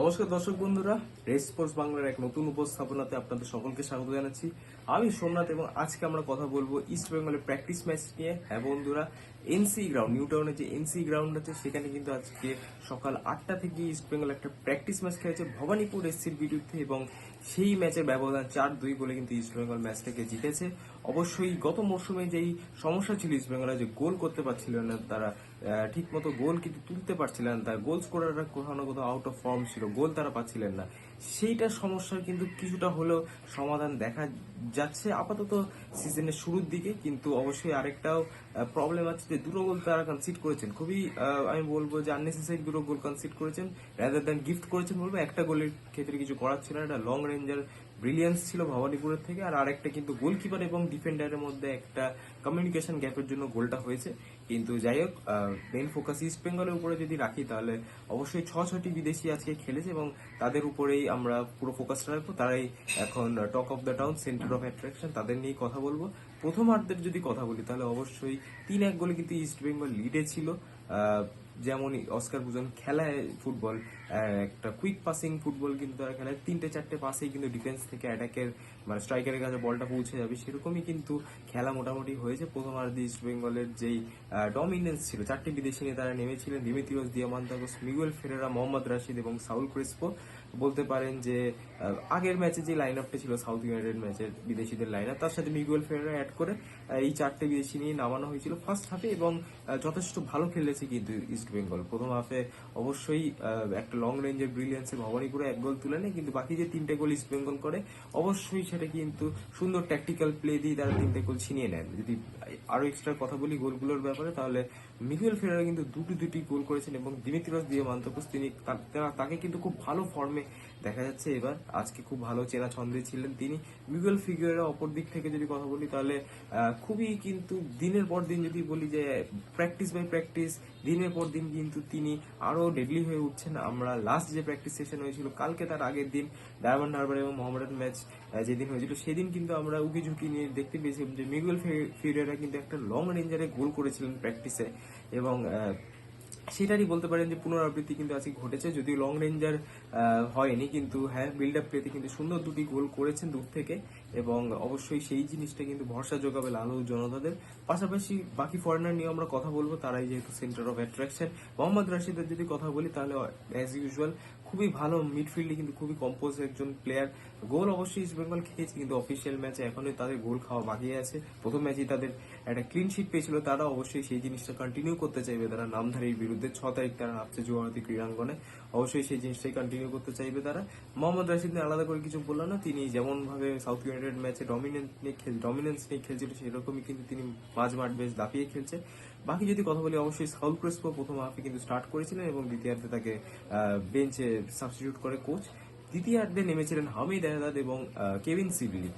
নমস্কার দর্শক বন্ধুরা রেস স্পোর্টস বাংলার এক নতুন উপস্থাপনাতে আপনাদের সকলকে স্বাগত জানাচ্ছি। আমি সোমনাথ এবং আজকে আমরা কথা বলব ইস্ট বেঙ্গলের প্র্যাকটিস ম্যাচ নিয়ে। হ্যাঁ বন্ধুরা এনসি গ্রাউন্ড নিউ টাউনের যে এনসি গ্রাউন্ড আছে, সেখানে কিন্তু আজকে সকাল আটটা থেকে ইস্ট বেঙ্গল একটা প্র্যাকটিস ম্যাচ খেলেছে ভবানীপুর এসসির বিরুদ্ধে এবং সেই ম্যাচের ব্যবধান চার দুই গোলে কিন্তু ইস্ট বেঙ্গল ম্যাচটাকে জিতেছে। অবশ্যই গত মরশুমে যেই সমস্যা ছিল ইস্ট বেঙ্গলের যে গোল করতে পারছিল না তারা ঠিক মতো গোল কিন্তু তুলতে পারছিলেন তার গোল স্কোরাররা কোথাও না কোথাও আউট অফ ফর্ম ছিল গোল তারা পাচ্ছিলেন না। সেইটা সমস্যার কিন্তু কিছুটা হলেও সমাধান দেখা যাচ্ছে আপাতত সিজনের শুরুর দিকে। কিন্তু অবশ্যই আরেকটাও প্রবলেম আছে যে দুটো গোল তারা কনসিড করেছেন। খুবই আমি বলব যে আননেসেসারি দুটো গোল কনসিড করেছেন। রাদার দ্যান গিফট করেছেন বলব, একটা গোলের ক্ষেত্রে কিছু করার ছিল না। লং রেঞ্জার ব্রিলিয়ান্স ছিল ভবানীপুরের থেকে। আর আরেকটা কিন্তু গোলকিপার এবং ডিফেন্ডারের মধ্যে একটা কমিউনিকেশন গ্যাপের জন্য গোলটা হয়েছে। কিন্তু যাই হোক মেন ফোকাস ইস্ট বেঙ্গলের উপরে যদি রাখি, তাহলে অবশ্যই ছ, ছটি বিদেশি আজকে খেলেছে এবং তাদের উপরেই আমরা পুরো ফোকাসটা রাখব। তারাই এখন talk of the town centre of attraction তাদের নিয়ে কথা বলব। প্রথমার্ধের যদি কথা বলি, তাহলে অবশ্যই তিন এক গোলে কিন্তু ইস্ট বেঙ্গল লিডে ছিল। যেমন অস্কার বুজন খেলায় ফুটবল একটা কুইক পাসিং ফুটবল কিন্তু তারা খেলায় তিনটে চারটে পাসেই কিন্তু ডিফেন্স থেকে অ্যাটাকের মানে স্ট্রাইকারের কাছে বলটা পৌঁছে যাবে, সেরকমই কিন্তু খেলা মোটামুটি হয়েছে। প্রথম প্রথমার্ধে ইস্ট বেঙ্গলের যেই ডমিনেন্স ছিল, চারটি বিদেশি নিয়ে তারা নেমেছিলেন Dimitrios Diamantakos Miguel Ferreira Mohammad Rashid এবং সাউল ক্রিস্পো বলতে পারেন যে আগের ম্যাচে যে লাইন আপটা ছিল সাউথ ইউনাইটেড ম্যাচের বিদেশিদের লাইন আপ তার সাথে মিগুয়েল ফেরেরা অ্যাড করে এই চারটে বিদেশি নিয়ে নামানো হয়েছিল ফার্স্ট হাফে এবং যথেষ্ট ভালো খেলেছে কিন্তু ইস্ট বেঙ্গল প্রথম হাফে অবশ্যই একটা লং রেঞ্জের ব্রিলিয়ান্সে ভবানীপুরে এক গোল তুলে নেয়, কিন্তু বাকি যে তিনটে গোল ইস্ট বেঙ্গল করে, অবশ্যই সেটা কিন্তু সুন্দর ট্যাকটিক্যাল প্লে দিয়ে তারা তিনটে গোল ছিনিয়ে নেন যদি আরও এক্সট্রা কথা বলি গোলগুলোর ব্যাপারে, তাহলে মিগুয়েল ফেরারা কিন্তু দুটি দুটি গোল করেছেন এবং দিমিত্রিয়স দিয়ে মান্তকোস তিনি তাকে কিন্তু খুব ভালো ফর্মে দেখা যাচ্ছে এবার আজকে খুব ভালো চেনা ছন্দে ছিলেন তিনি। মিগুয়েল ফিগুয়েরা অপর দিক থেকে যদি কথা বলি তাহলে খুবই কিন্তু দিনের পর দিন যদি বলি যে প্র্যাকটিস বাই প্র্যাকটিস দিনের পর দিন কিন্তু তিনি আরও ডেডলি হয়ে উঠছেন। আমরা লাস্ট যে প্র্যাকটিস সেশন হয়েছিল, কালকে তার আগের দিন ডায়মন্ড হারবার এবং মোহামেডান ম্যাচ যেদিন হয়েছিল, সেদিন কিন্তু আমরা উকি ঝুঁকি নিয়ে দেখতে পেয়েছিলাম যে মিগুয়েল ফিউরেরা কিন্তু একটা লং রেঞ্জারে গোল করেছিলেন প্র্যাকটিসে এবং সেটারই বলতে পারেন যে পুনরাবৃত্তি কিন্তু আজকে ঘটেছে, যদিও লং রেঞ্জার হয়নি, কিন্তু হ্যাঁ বিল্ড আপ প্লেতে কিন্তু সুন্দর দুটি গোল করেছেন দূর থেকে। এবং অবশ্যই সেই জিনিসটা কিন্তু ভরসা যোগাবে লালু জনতাদের। পাশাপাশি বাকি ফরেনার নিয়ে আমরা কথা বলব, তারাই যেহেতু সেন্টার অফ অ্যাট্রাকশন মোহাম্মদ রাশিদের যদি কথা বলি, তাহলে অ্যাজ ইউজুয়াল খুবই ভালো মিডফিল্ডে কিন্তু খুবই কম্পোজ একজন প্লেয়ার গোল অবশ্যই ইস্ট বেঙ্গল খেয়েছে, কিন্তু অফিসিয়াল ম্যাচে এখনও তাদের গোল খাওয়া বাকি আছে। প্রথম ম্যাচেই তাদের একটা ক্লিন শিট পেয়েছিল, তারা অবশ্যই সেই জিনিসটা কন্টিনিউ করতে চাইবে। তারা নামধারীর বিরুদ্ধে ছ তারিখ তারা নামছে জুয়াহাতি ক্রীড়াঙ্গনে। অবশ্যই সেই জিনিসটাই কন্টিনিউ করতে চাইবে তারা। মোহাম্মদ রাশিদ আলাদা করে কিছু বললাম না, তিনি যেমন ভাবে সাউথ ইউনাইটেড ম্যাচে ডমিনেন্ট নিয়ে খেল ডমিনেন্স নিয়ে খেলছিল সেরকমই কিন্তু তিনি মাঝ মাঠ বেশ দাপিয়ে খেলছে। বাকি যদি কথা বলি, অবশ্যই সাউল ক্রেসপো প্রথম হাফে কিন্তু স্টার্ট করেছিলেন এবং দ্বিতীয়ার্ধে তাকে বেঞ্চে সাবস্টিটিউট করে কোচ দ্বিতীয়ার্ধে নেমেছিলেন হামিদ আহদাদ এবং কেভিন সিবলি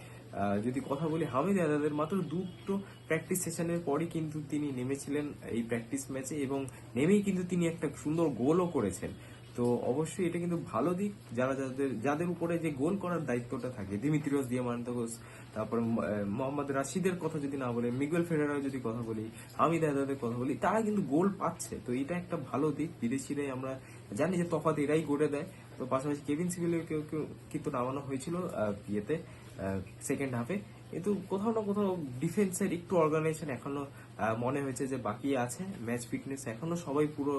যদি কথা বলি, হামিদ আহদাদের মাত্র দুটো প্র্যাকটিস সেশনের পরই কিন্তু তিনি নেমেছিলেন এই প্র্যাকটিস ম্যাচে এবং নেমেই কিন্তু তিনি একটা সুন্দর গোলও করেছেন। তো অবশ্যই এটা কিন্তু ভালো দিক, যারা যাদের যাদের উপরে যে গোল করার দায়িত্বটা থাকে, দিমিত্রিয়স দিয়ামান্তাগোস তারপর মোহাম্মদ রাশিদের কথা যদি না বলে, মিগুয়েল ফেরারের যদি কথা বলি, হামিদ আহদাদের কথা বলি, তারা কিন্তু গোল পাচ্ছে। তো এটা একটা ভালো দিক, বিদেশিরাই আমরা জানি যে তফাৎ এরাই গড়ে দেয়। তো পাশাপাশি কেভিন সিভিলের কেউ কেউ কিন্তু নামানো হয়েছিল ইয়েতে সেকেন্ড হাফে কিন্তু কোথাও না কোথাও ডিফেন্সের একটু অর্গানাইজেশন এখনও মনে হয়েছে যে বাকি আছে ম্যাচ ফিটনেস এখনও সবাই পুরো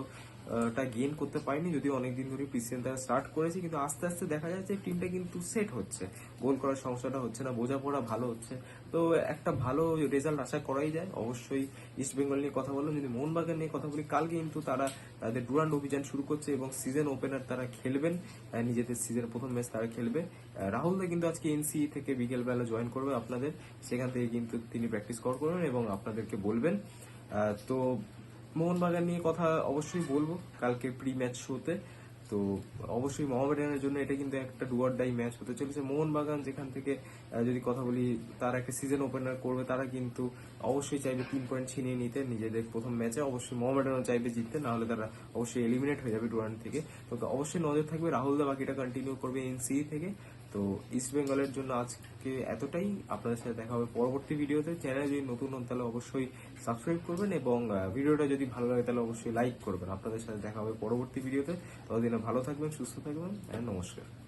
আহ, টা গেইন করতে পারেনি যদিও অনেকদিন ধরে প্রিসিয়ান তারা স্টার্ট করেছে কিন্তু আস্তে আস্তে দেখা যাচ্ছে টিমটা কিন্তু সেট হচ্ছে। গোল করার সমস্যাটা হচ্ছে না বোঝাপড়া ভালো হচ্ছে। তো একটা ভালো রেজাল্ট আশা করাই যায়। অবশ্যই ইস্ট বেঙ্গল নিয়ে কথা বললাম যদি মোহনবাগান নিয়ে কথা বলি কালকে কিন্তু তারা তাদের ডুরান্ড অভিযান শুরু করছে এবং সিজন ওপেনার তারা খেলবেন নিজেদের সিজনের প্রথম ম্যাচ তারা খেলবে। আহ, রাহুল দা কিন্তু আজকে এনসি থেকে বিকেলবেলা জয়েন করবে আপনাদের সেখান থেকে কিন্তু তিনি প্র্যাকটিস কর করবেন এবং আপনাদেরকে বলবেন আহ, তো মোহনবাগান নিয়ে কথা অবশ্যই বলব কালকে প্রি ম্যাচ শোতে তো অবশ্যই মোহামেডানের জন্য এটা কিন্তু একটা ডুয়ার ডাই ম্যাচ হতে চলেছে। মোহনবাগান যেখান থেকে যদি কথা বলি তারা একটা সিজন ওপেনার করবে তারা কিন্তু অবশ্যই চাইবে তিন পয়েন্ট ছিনিয়ে নিতে নিজেদের প্রথম ম্যাচে অবশ্যই মোহামেডানও চাইবে জিততে না হলে তারা অবশ্যই এলিমিনেট হয়ে যাবে টুর্নামেন্ট থেকে। তো অবশ্যই নজর থাকবে রাহুল দা বাকিটা কন্টিনিউ করবে এনসি থেকে। তো ইস্ট বেঙ্গলের জন্য আজকে এতটাই। আপনাদের সাথে দেখা হবে পরবর্তী ভিডিওতে। চ্যানেলে যদি নতুন হন, তাহলে অবশ্যই সাবস্ক্রাইব করবেন এবং ভিডিওটা যদি ভালো লাগে, তাহলে অবশ্যই লাইক করবেন। আপনাদের সাথে দেখা হবে পরবর্তী ভিডিওতে। ততদিনে ভালো থাকবেন, সুস্থ থাকবেন নমস্কার।